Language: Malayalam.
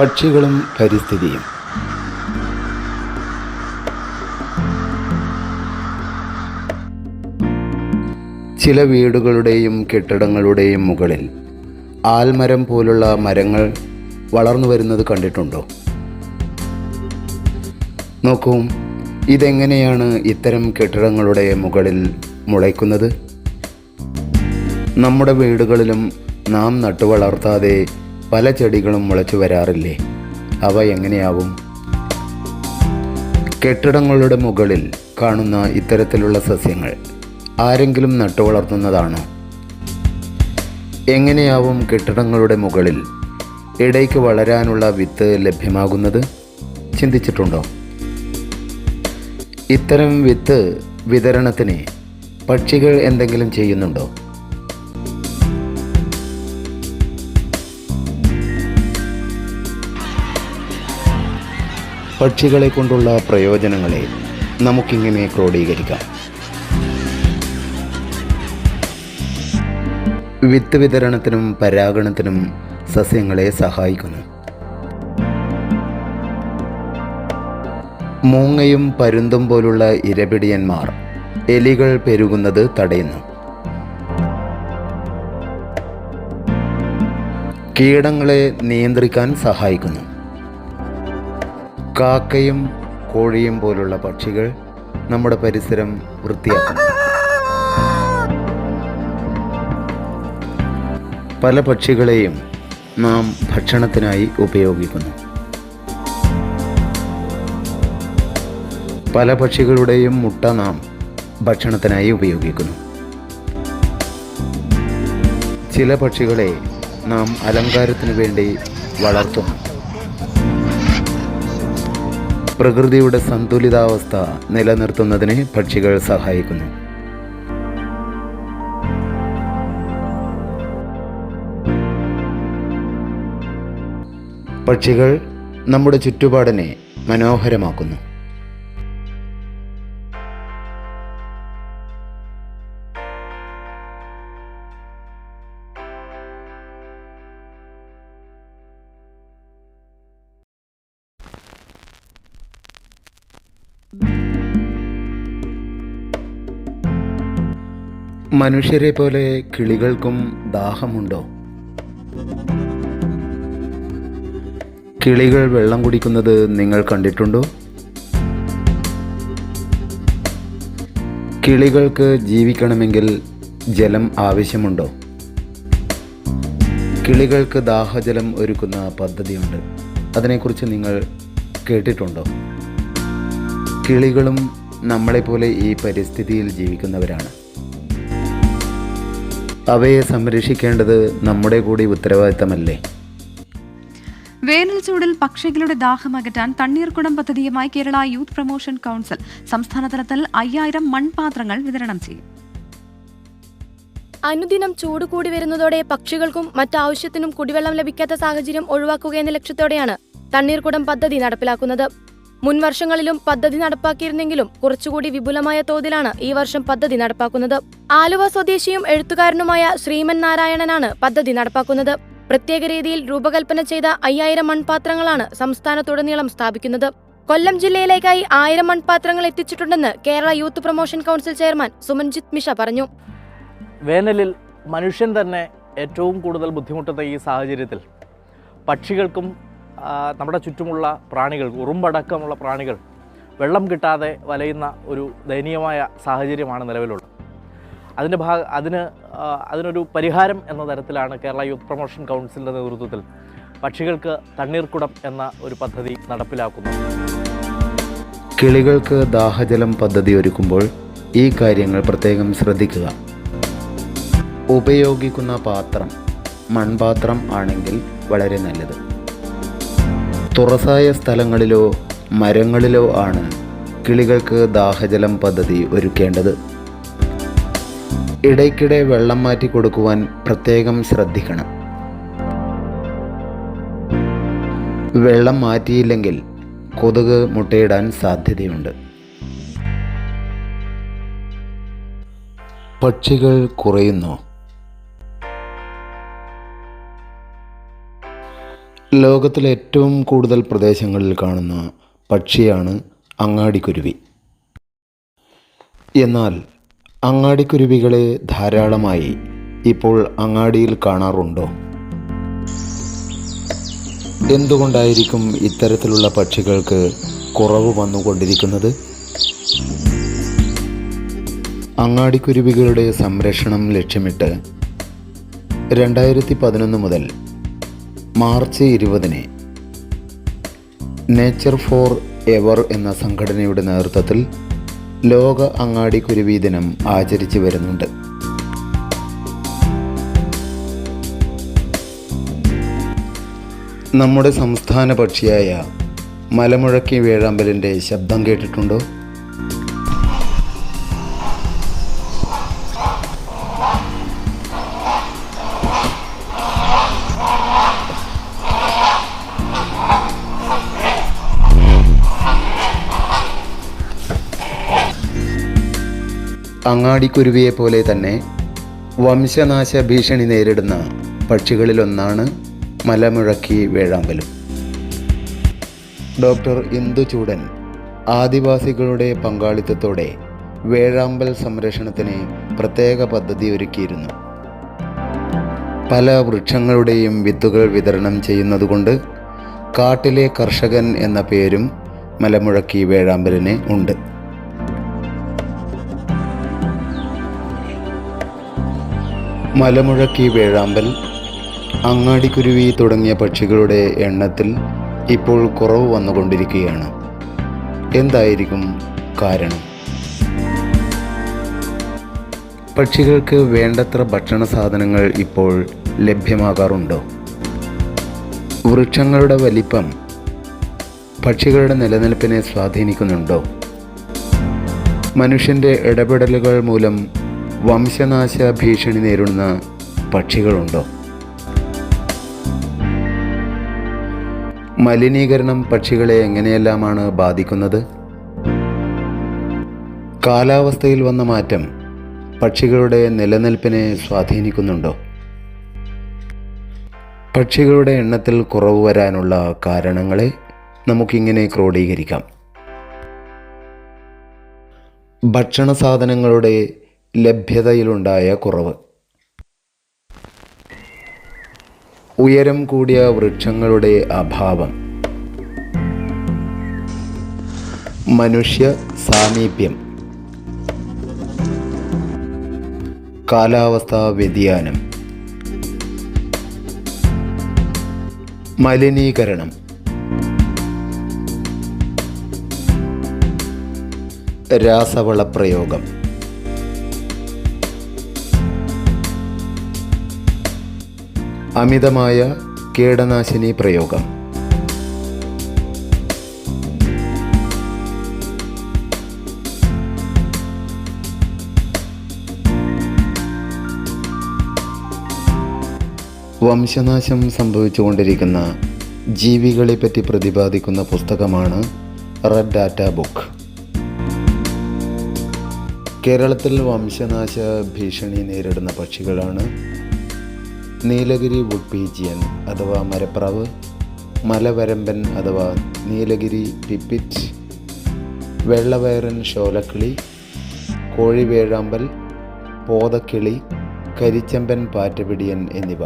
പക്ഷികളും പരിസ്ഥിതിയും. ചില വീടുകളുടെയും കെട്ടിടങ്ങളുടെയും മുകളിൽ ആൽമരം പോലുള്ള മരങ്ങൾ വളർന്നു വരുന്നത് കണ്ടിട്ടുണ്ടോ? നോക്കൂ ഇതെങ്ങനെയാണ് ഇത്തരം കെട്ടിടങ്ങളുടെ മുകളിൽ മുളയ്ക്കുന്നത്? നമ്മുടെ വീടുകളിലും നാം നട്ടുവളർത്താതെ പല ചെടികളും മുളച്ചു വരാറില്ലേ? അവ എങ്ങനെയാവും? കെട്ടിടങ്ങളുടെ മുകളിൽ കാണുന്ന ഇത്തരത്തിലുള്ള സസ്യങ്ങൾ ആരെങ്കിലും നട്ടുവളർത്തുന്നതാണോ എങ്ങനെയാവും കെട്ടിടങ്ങളുടെ മുകളിൽ ഇടയ്ക്ക് വളരാനുള്ള വിത്ത് ലഭ്യമാകുന്നത്? ചിന്തിച്ചിട്ടുണ്ടോ? ഇത്തരം വിത്ത് വിതരണത്തിന് പക്ഷികൾ എന്തെങ്കിലും ചെയ്യുന്നുണ്ടോ? പക്ഷികളെ കൊണ്ടുള്ള പ്രയോജനങ്ങളെ നമുക്കിങ്ങനെ ക്രോഡീകരിക്കാം. വിത്ത് വിതരണത്തിനും പരാഗണത്തിനും സസ്യങ്ങളെ സഹായിക്കുന്നു. മൂങ്ങയും പരുന്തും പോലുള്ള ഇരപിടിയന്മാർ എലികൾ പെരുകുന്നത് തടയുന്നു. കീടങ്ങളെ നിയന്ത്രിക്കാൻ സഹായിക്കുന്നു. കാക്കയും കോഴിയും പോലുള്ള പക്ഷികൾ നമ്മുടെ പരിസരം വൃത്തിയാക്കുന്നു. പല പക്ഷികളെയും നാം ഭക്ഷണത്തിനായി ഉപയോഗിക്കുന്നു. പല പക്ഷികളുടെയും മുട്ട നാം ഭക്ഷണത്തിനായി ഉപയോഗിക്കുന്നു. ചില പക്ഷികളെ നാം അലങ്കാരത്തിനു വേണ്ടി വളർത്തുന്നു. പ്രകൃതിയുടെ സന്തുലിതാവസ്ഥ നിലനിർത്തുന്നതിന് പക്ഷികൾ സഹായിക്കുന്നു. പക്ഷികൾ നമ്മുടെ ചുറ്റുപാടിനെ മനോഹരമാക്കുന്നു. മനുഷ്യരെ പോലെ കിളികൾക്കും ദാഹമുണ്ടോ? കിളികൾ വെള്ളം കുടിക്കുന്നത് നിങ്ങൾ കണ്ടിട്ടുണ്ടോ? കിളികൾക്ക് ജീവിക്കണമെങ്കിൽ ജലം ആവശ്യമുണ്ടോ? കിളികൾക്ക് ദാഹജലം ഒരുക്കുന്ന പദ്ധതിയുണ്ട്. അതിനെക്കുറിച്ച് നിങ്ങൾ കേട്ടിട്ടുണ്ടോ? കിളികളും നമ്മളെപ്പോലെ ഈ പരിസ്ഥിതിയിൽ ജീവിക്കുന്നവരാണ്. അവയെ സംരക്ഷിക്കേണ്ടത് നമ്മുടെ കൂടി ഉത്തരവാദിത്തമല്ലേ? വേനൽ ചൂടിൽ പക്ഷികളുടെ ദാഹം അകറ്റാൻ തണ്ണീർക്കുടം പദ്ധതിയുമായി കേരള യൂത്ത് പ്രൊമോഷൻ കൗൺസിൽ സംസ്ഥാനതലത്തിൽ അയ്യായിരം മൺപാത്രങ്ങൾ വിതരണം ചെയ്യും. അനുദിനം ചൂട് കൂടി വരുന്നതോടെ പക്ഷികൾക്കും മറ്റാവശ്യത്തിനും കുടിവെള്ളം ലഭിക്കാത്ത സാഹചര്യം ഒഴിവാക്കുക എന്ന ലക്ഷ്യത്തോടെയാണ് തണ്ണീർക്കുടം പദ്ധതി നടപ്പിലാക്കുന്നത്. മുൻ വർഷങ്ങളിലും പദ്ധതി നടപ്പാക്കിയിരുന്നെങ്കിലും കുറച്ചുകൂടി വിപുലമായ തോതിലാണ് ഈ വർഷം പദ്ധതി നടപ്പാക്കുന്നത്. ആലുവ സ്വദേശിയും എഴുത്തുകാരനുമായ ശ്രീമൻ നാരായണനാണ് പദ്ധതി നടപ്പാക്കുന്നത്. പ്രത്യേക രീതിയിൽ രൂപകൽപ്പന ചെയ്ത അയ്യായിരം മൺപാത്രങ്ങളാണ് സംസ്ഥാനത്തുടനീളം സ്ഥാപിക്കുന്നത്. കൊല്ലം ജില്ലയിലേക്കായി ആയിരം മൺപാത്രങ്ങൾ എത്തിച്ചിട്ടുണ്ടെന്ന് Kerala youth promotion council chairman Sumanjith Misha പറഞ്ഞു. വേനലിൽ മനുഷ്യൻ തന്നെ ഏറ്റവും കൂടുതൽ ബുദ്ധിമുട്ടുന്ന ഈ സാഹചര്യത്തിൽ പക്ഷികൾക്കും നമ്മുടെ ചുറ്റുമുള്ള പ്രാണികൾ ഉറുമ്പടക്കമുള്ള പ്രാണികൾ വെള്ളം കിട്ടാതെ വലയുന്ന ഒരു ദയനീയമായ സാഹചര്യമാണ് നിലവിലുള്ളത്. അതിന്റെ ഭാഗ അതിന് അതിനൊരു പരിഹാരം എന്ന തരത്തിലാണ് കേരള യൂത്ത് പ്രൊമോഷൻ കൗൺസിലിന്റെ നേതൃത്വത്തിൽ പക്ഷികൾക്ക് തണ്ണീർക്കുടം എന്ന ഒരു പദ്ധതി നടപ്പിലാക്കുന്നത്. കിളികൾക്ക് ദാഹജലം പദ്ധതി ഒരുക്കുമ്പോൾ ഈ കാര്യങ്ങൾ പ്രത്യേകം ശ്രദ്ധിക്കുക. ഉപയോഗിക്കുന്ന പാത്രം മൺപാത്രം ആണെങ്കിൽ വളരെ നല്ലത്. തുറസായ സ്ഥലങ്ങളിലോ മരങ്ങളിലോ ആണ് കിളികൾക്ക് ദാഹജലം പദ്ധതി ഒരുക്കേണ്ടത്. ഇടയ്ക്കിടെ വെള്ളം മാറ്റി കൊടുക്കുവാൻ പ്രത്യേകം ശ്രദ്ധിക്കണം. വെള്ളം മാറ്റിയില്ലെങ്കിൽ കൊതുക് മുട്ടയിടാൻ സാധ്യതയുണ്ട്. പക്ഷികൾ കുറയുന്നു. ലോകത്തിലെ ഏറ്റവും കൂടുതൽ പ്രദേശങ്ങളിൽ കാണുന്ന പക്ഷിയാണ് അങ്ങാടിക്കുരുവി. എന്നാൽ അങ്ങാടിക്കുരുവികളെ ധാരാളമായി ഇപ്പോൾ അങ്ങാടിയിൽ കാണാറുണ്ടോ? എന്തുകൊണ്ടായിരിക്കും ഇത്തരത്തിലുള്ള പക്ഷികൾക്ക് കുറവ് വന്നുകൊണ്ടിരിക്കുന്നത്? അങ്ങാടിക്കുരുവികളുടെ സംരക്ഷണം ലക്ഷ്യമിട്ട് രണ്ടായിരത്തി പതിനൊന്ന് മുതൽ മാർച്ച് ഇരുപതിന് നേച്ചർ ഫോർ എവർ എന്ന സംഘടനയുടെ നേതൃത്വത്തിൽ ലോക അങ്ങാടിക്കുരുവി ദിനം ആചരിച്ചു വരുന്നുണ്ട്. നമ്മുടെ സംസ്ഥാന പക്ഷിയായ മലമുഴക്കി വേഴാമ്പലിന്റെ ശബ്ദം കേട്ടിട്ടുണ്ടോ? അങ്ങാടിക്കുരുവിയെ പോലെ തന്നെ വംശനാശ ഭീഷണി നേരിടുന്ന പക്ഷികളിലൊന്നാണ് മലമുഴക്കി വേഴാമ്പലും. ഡോക്ടർ ഇന്ദുചൂടൻ ആദിവാസികളുടെ പങ്കാളിത്തത്തോടെ വേഴാമ്പൽ സംരക്ഷണത്തിന് പ്രത്യേക പദ്ധതി ഒരുക്കിയിരുന്നു പല വൃക്ഷങ്ങളുടെയും വിത്തുകൾ വിതരണം ചെയ്യുന്നതുകൊണ്ട് കാട്ടിലെ കർഷകൻ എന്ന പേരും മലമുഴക്കി വേഴാമ്പലിന് ഉണ്ട്. മലമുഴക്കി വേഴാമ്പൽ അങ്ങാടിക്കുരുവി തുടങ്ങിയ പക്ഷികളുടെ എണ്ണത്തിൽ ഇപ്പോൾ കുറവ് വന്നുകൊണ്ടിരിക്കുകയാണ്. എന്തായിരിക്കും കാരണം? പക്ഷികൾക്ക് വേണ്ടത്ര ഭക്ഷണ സാധനങ്ങൾ ഇപ്പോൾ ലഭ്യമാകാറുണ്ടോ? വൃക്ഷങ്ങളുടെ വലിപ്പം പക്ഷികളുടെ നിലനിൽപ്പിനെ സ്വാധീനിക്കുന്നുണ്ടോ? മനുഷ്യന്റെ ഇടപെടലുകൾ മൂലം വംശനാശ ഭീഷണി നേരിടുന്ന പക്ഷികളുണ്ടോ? മലിനീകരണം പക്ഷികളെ എങ്ങനെയെല്ലാമാണ് ബാധിക്കുന്നത്? കാലാവസ്ഥയിൽ വന്ന മാറ്റം പക്ഷികളുടെ നിലനിൽപ്പിനെ സ്വാധീനിക്കുന്നുണ്ടോ? പക്ഷികളുടെ എണ്ണത്തിൽ കുറവ് വരാനുള്ള കാരണങ്ങളെ നമുക്കിങ്ങനെ ക്രോഡീകരിക്കാം. ഭക്ഷണ സാധനങ്ങളുടെ ലഭ്യതയിലുണ്ടായ കുറവ്. ഉയരം കൂടിയ വൃക്ഷങ്ങളുടെ അഭാവം. മനുഷ്യ സാമീപ്യം. കാലാവസ്ഥാ വ്യതിയാനം. മലിനീകരണം. രാസവള അമിതമായ കീടനാശിനി പ്രയോഗം. വംശനാശം സംഭവിച്ചുകൊണ്ടിരിക്കുന്ന ജീവികളെപ്പറ്റി പ്രതിപാദിക്കുന്ന പുസ്തകമാണ് റെഡ് ഡാറ്റ ബുക്ക് കേരളത്തിൽ വംശനാശ ഭീഷണി നേരിടുന്ന പക്ഷികളാണ് നീലഗിരി വുഡ് പീജിയൻ അഥവാ മരപ്രാവ് മലവരമ്പൻ അഥവാ നീലഗിരി പിപ്പിറ്റ് വെള്ളവയറൻ ശോലക്കിളി കോഴിവേഴാമ്പൽ പോതക്കിളി കരിച്ചമ്പൻ പാറ്റപിടിയൻ എന്നിവ.